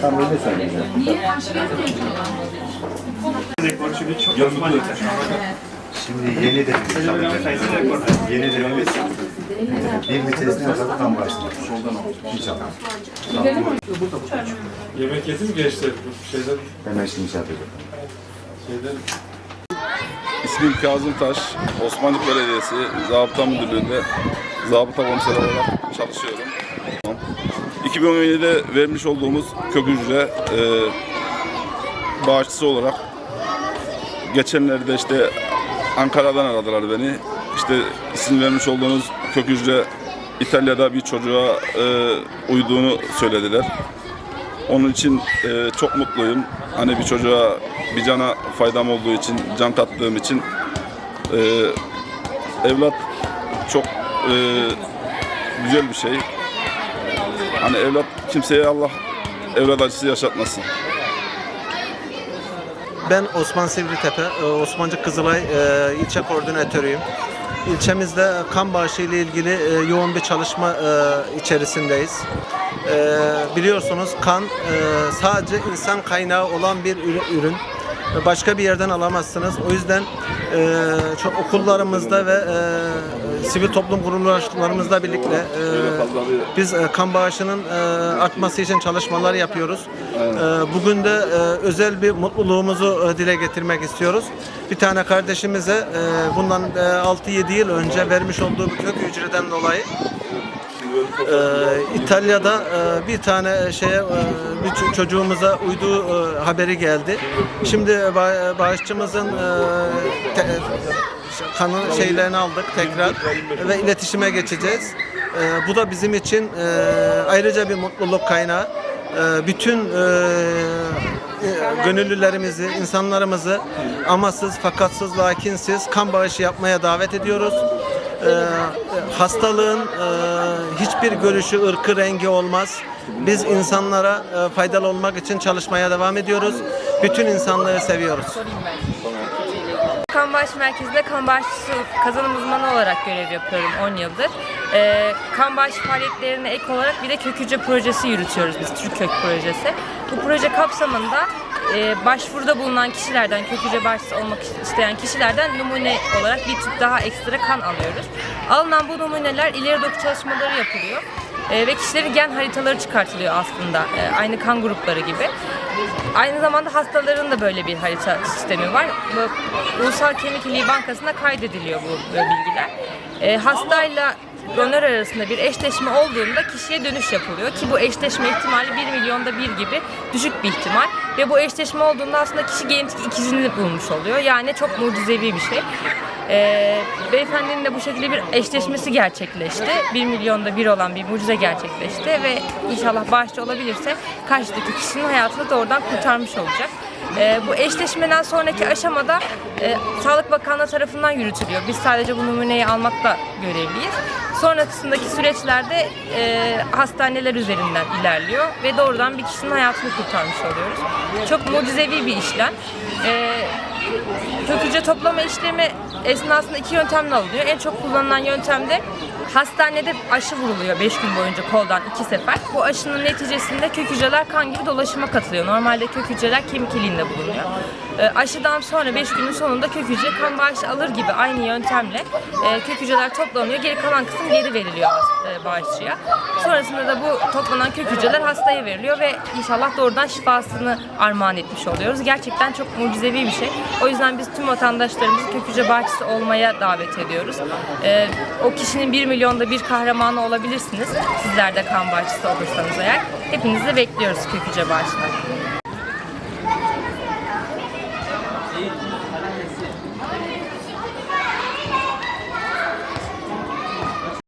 Tam öyle söyleyeceğim. Şimdi yeni de yeni de bir vitesine kadar tam başladı. İnşallah. Yemek yedi mi gençler? Bu Şeyden, Hemen şimdi şey yapacağım. şeyden İsmim Kazım Taş, Osmanlı Belediyesi Zabıta Müdürlüğü'nde zabıta komiseri olarak çalışıyorum. 2017'de vermiş olduğumuz kök hücre e, bağışçısı olarak geçenlerde işte Ankara'dan aradılar beni. İşte sizin vermiş olduğunuz kök hücre İtalya'da bir çocuğa e, uyduğunu söylediler. Onun için e, çok mutluyum. Hani bir çocuğa, bir cana faydam olduğu için, can kattığım için e, evlat çok e, güzel bir şey. Hani evlat kimseye Allah evlat acısı yaşatmasın. Ben Osman Sivritepe, e, Osmancık Kızılay e, ilçe koordinatörüyüm. İlçemizde kan bağışı ile ilgili e, yoğun bir çalışma içerisindeyiz. Biliyorsunuz kan sadece insan kaynağı olan bir ürü- ürün. E, Başka bir yerden alamazsınız. O yüzden e, çok okullarımızda ve e, sivil toplum kuruluşlarımızla birlikte e, biz e, kan bağışının e, artması için çalışmalar yapıyoruz. E, bugün de e, özel bir mutluluğumuzu e, dile getirmek istiyoruz. Bir tane kardeşimize e, bundan e, 6-7 yıl önce vermiş olduğu bir kök hücreden dolayı e, İtalya'da e, bir tane şeye e, bir ço- çocuğumuza uyduğu e, haberi geldi. Şimdi ba- bağışçımızın kanın şeylerini aldık tekrar ve iletişime geçeceğiz. Bu da bizim için ayrıca bir mutluluk kaynağı. Bütün gönüllülerimizi, insanlarımızı amasız, fakatsız, lakinsiz kan bağışı yapmaya davet ediyoruz. Ee, hastalığın e, hiçbir görüşü, ırkı, rengi olmaz. Biz insanlara e, faydalı olmak için çalışmaya devam ediyoruz. Bütün insanlığı seviyoruz. Kan Bağış Merkezi'nde kan bağışçısı kazanım uzmanı olarak görev yapıyorum 10 yıldır. Ee, kan bağış faaliyetlerine ek olarak bir de kök hücre projesi yürütüyoruz biz, Türk Kök Projesi. Bu proje kapsamında e, başvuruda bulunan kişilerden, kök hücre bağışçısı olmak isteyen kişilerden numune olarak bir tüp daha ekstra kan alıyoruz. Alınan bu numuneler ileri doku çalışmaları yapılıyor. E, ve kişilerin gen haritaları çıkartılıyor aslında e, aynı kan grupları gibi. Aynı zamanda hastaların da böyle bir harita sistemi var. Bu Ulusal Kemik İliği Bankası'nda kaydediliyor bu, bu bilgiler. E, hastayla donör arasında bir eşleşme olduğunda kişiye dönüş yapılıyor ki bu eşleşme ihtimali 1 milyonda bir gibi düşük bir ihtimal ve bu eşleşme olduğunda aslında kişi genetik ikizini bulmuş oluyor. Yani çok mucizevi bir şey. Ee, beyefendinin de bu şekilde bir eşleşmesi gerçekleşti. 1 milyonda bir olan bir mucize gerçekleşti ve inşallah bağışçı olabilirse karşıdaki kişinin hayatını doğrudan kurtarmış olacak. Ee, bu eşleşmeden sonraki aşamada e, Sağlık Bakanlığı tarafından yürütülüyor. Biz sadece bu numuneyi almakla görevliyiz. Sonrasındaki süreçlerde e, hastaneler üzerinden ilerliyor ve doğrudan bir kişinin hayatını kurtarmış oluyoruz. Çok mucizevi bir işlem. E, kök hücre toplama işlemi esnasında iki yöntemle alınıyor. En çok kullanılan yöntem de hastanede aşı vuruluyor 5 gün boyunca koldan iki sefer. Bu aşının neticesinde kök hücreler kan gibi dolaşıma katılıyor. Normalde kök hücreler kemik iliğinde bulunuyor. E, aşıdan sonra 5 günün sonunda kök hücre kan bağışı alır gibi aynı yöntemle e, kök hücreler toplanıyor. Geri kalan kısım geri veriliyor e, bağışçıya. Sonrasında da bu toplanan kök hücreler hastaya veriliyor ve inşallah doğrudan şifasını armağan etmiş oluyoruz. Gerçekten çok mucizevi bir şey. O yüzden biz tüm vatandaşlarımızı kök hücre bağışçısı olmaya davet ediyoruz. E, o kişinin 1 milyonda bir kahramanı olabilirsiniz. Sizler de kan bağışçısı olursanız eğer. Hepinizi bekliyoruz kök hücre bağışına.